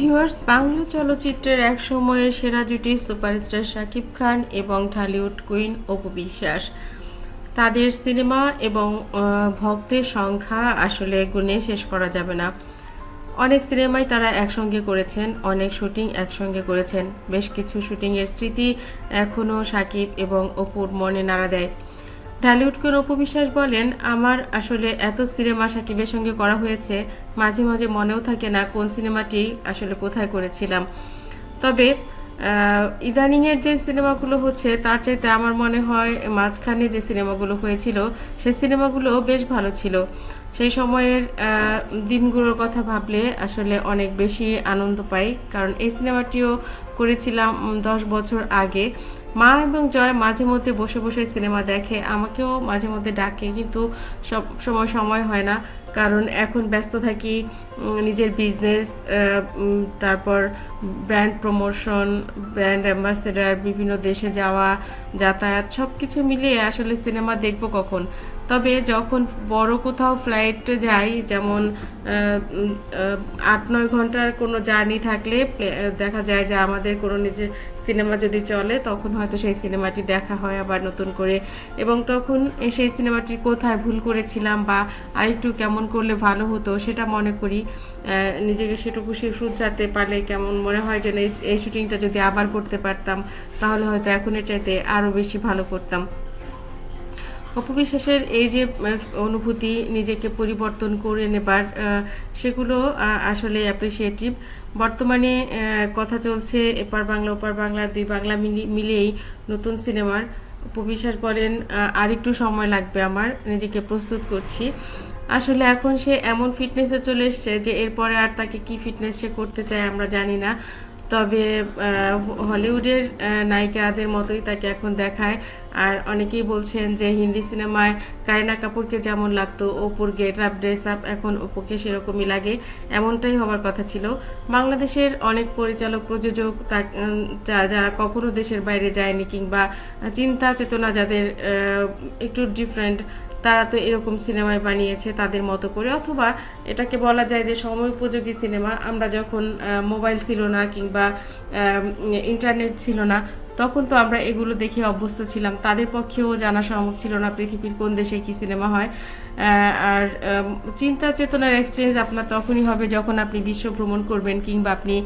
Viewers, Bangla চলচ্চিত্রের এক সময়ের সেরা জুটি সুপারস্টার শাকিব খান এবং ঢালিউড কুইন অপু বিশ্বাস। তাদের সিনেমা এবং ভক্তের সংখ্যা আসলে গুণে শেষ করা যাবে না। অনেক সিনেমাই তারা একসঙ্গে করেছেন, অনেক শুটিং একসঙ্গে করেছেন। বেশ কিছু শুটিংয়ের স্মৃতি এখনও সাকিব এবং অপুর মনে নাড়া দেয়। ঢালিউড কোন উপবিশ্বাস বলেন, আমার আসলে এত সিনেমা সাকিবের সঙ্গে করা হয়েছে, মাঝে মাঝে মনেও থাকে না কোন সিনেমাটি আসলে কোথায় করেছিলাম। তবে ইদানিং এর যে সিনেমাগুলো হচ্ছে, তার চাইতে আমার মনে হয় মাঝখানে যে সিনেমাগুলো হয়েছিল, সেই সিনেমাগুলো বেশ ভালো ছিল। সেই সময়ের দিনগুলোর কথা ভাবলে আসলে অনেক বেশি আনন্দ পাই, কারণ এই সিনেমাটিও করেছিলাম দশ বছর আগে। মা এবং জয় মাঝে মধ্যে বসে বসে সিনেমা দেখে, আমাকেও মাঝে মধ্যে ডাকে, কিন্তু সব সময় সময় হয় না। কারণ এখন ব্যস্ত থাকি নিজের বিজনেস তারপর ব্র্যান্ড প্রমোশন ব্র্যান্ড অ্যাম্বাসেডার বিভিন্ন দেশে যাওয়া, যাতায়াত সব কিছু মিলিয়ে আসলে সিনেমা দেখব কখন। তবে যখন বড় কোথাও ফ্লাইটে যাই, যেমন আট নয় ঘণ্টার কোনো জার্নি থাকলে দেখা যায় যে আমাদের কোনো নিজের সিনেমা যদি চলে, তখন হয়তো সেই সিনেমাটি দেখা হয় আবার নতুন করে। এবং তখন সেই সিনেমাটি কোথায় ভুল করেছিলাম বা আরেকটু কেমন করলে ভালো হতো, সেটা মনে করি। নিজেকে সেটুকু শুধরাতে পারলে কেমন মনে হয় যে এই- শুটিংটা যদি আবার করতে পারতাম তাহলে হয়তো এখন এটাতে আরও বেশি ভালো করতাম। অপবিশ্বাসের এই যে অনুভূতি নিজেকে পরিবর্তন করে নেবার সেগুলো আসলে অ্যাপ্রিসিয়েটিভ বর্তমানে কথা চলছে এপার বাংলা ওপার বাংলা দুই বাংলা মিলি- মিলিয়েই নতুন সিনেমার। উপবিশ্বাস বলেন আহ, আরেকটু সময় লাগবে আমার নিজেকে প্রস্তুত করছি। আসলে এখন সে এমন ফিটনেসে চলে এসছে যে এরপরে আর তাকে কি ফিটনেস সে করতে চায় আমরা জানি না। তবে হলিউডের নায়িকাদের মতোই তাকে এখন দেখায়। আর অনেকেই বলছেন যে হিন্দি সিনেমায় কারিনা কাপুরকে যেমন লাগতো, অপুর গেট আপ ড্রেস আপ এখন অপুকে সেরকমই লাগে। এমনটাই হওয়ার কথা ছিল। বাংলাদেশের অনেক পরিচালক, প্রযোজক যারা কখনো দেশের বাইরে যায়নি কিংবা চিন্তা চেতনা যাদের একটু ডিফারেন্ট তারা তো এরকম সিনেমায় বানিয়েছে তাদের মতো করে। অথবা এটাকে বলা যায় যে সময় উপযোগী সিনেমা। আমরা যখন মোবাইল ছিল না কিংবা ইন্টারনেট ছিল না তখন তো আমরা এগুলো দেখে অভ্যস্ত ছিলাম। তাদের পক্ষেও জানা সম্ভব ছিল না পৃথিবীর কোন দেশে কি সিনেমা হয়। আর চিন্তা চেতনার এক্সচেঞ্জ আপনার তখনই হবে যখন আপনি বিশ্ব ভ্রমণ করবেন কিংবা আপনি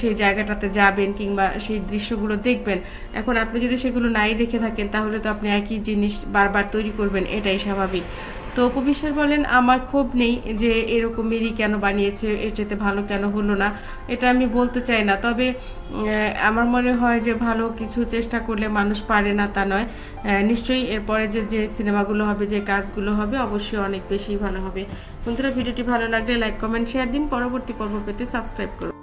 সেই জায়গাটাতে যাবেন কিংবা সেই দৃশ্যগুলো দেখবেন। এখন আপনি যদি সেগুলো নাই দেখে থাকেন তাহলে তো আপনি একই জিনিস বারবার তৈরি করবেন, এটাই স্বাভাবিক। তো উপবিশ্বাস বলেন, আমার ক্ষোভ নেই যে এরকমই কেন বানিয়েছে, এর চেয়ে ভালো কেন হলো না? এটা আমি বলতে চাই না। তবে আমার মনে হয় যে ভালো কিছু চেষ্টা করলে মানুষ পারে না তা নয়। নিশ্চয়ই এরপরে যে যে সিনেমাগুলো হবে, যে কাজগুলো হবে, অবশ্যই অনেক বেশি ভালো হবে। বন্ধুরা, ভিডিওটি ভালো লাগলে লাইক, কমেন্ট, শেয়ার দিন। পরবর্তী পর্ব পেতে সাবস্ক্রাইব করুন।